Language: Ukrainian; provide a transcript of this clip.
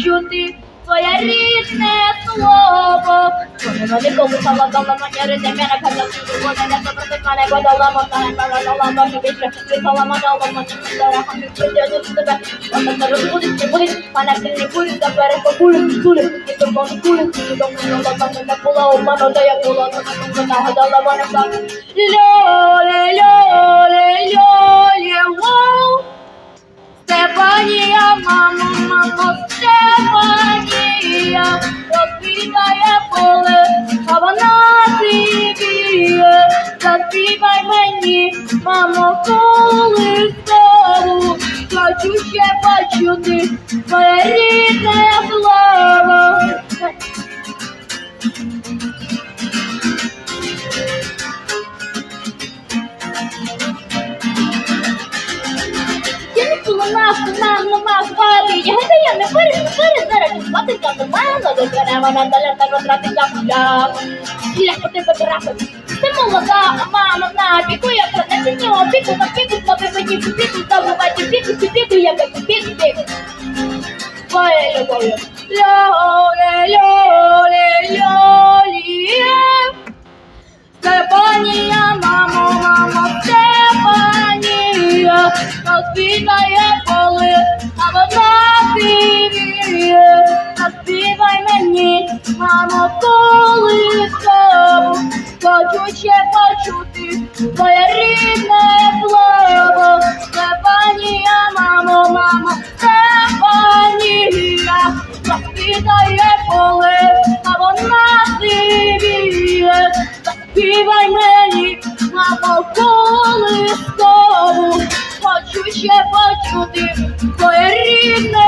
ще почути твоє рідне слово. Вони вони колисала дала манери, де мене казав, що вони не запросить мене, бо дала мотає, мене дала мені більше, світала мене, але мене не дорога, не прийде до тебе. Вона не розбудить, не будить, мене ти не будуть, та перепакують, кулі, і то вони кулі, і то вони лопати не була, обману, де я була, то не нагадала, вони так. Льоле, льоле, льоле, воу. Стефанія, мамо, мамо, Заспівай мені, мамо, колискову, хочу ще почути твоє рідне слово. Не перед, перед, спати, я до мене, до дерева, на даля, та розрати, я гуляв. Я по тебе трапив. Ти молода, а мама на піку, я принесені опіку, на піку, тобі мені піку, забувати піку, цю піку, я піку, піку, піку. Твоє любов'ю. Льоле, льоле, льолі. Степанія, мамо, мамо, Степанія, розквітає поле, а вона сивіє. Заспівай мені, мамо, колискову, хочу ще почути, моє рідне слово, Степанія, мамо, мамо, Степанія, заспіває поле, а вона сивіє, співай мені на полку листову, хочу ще почути, твоє рідне.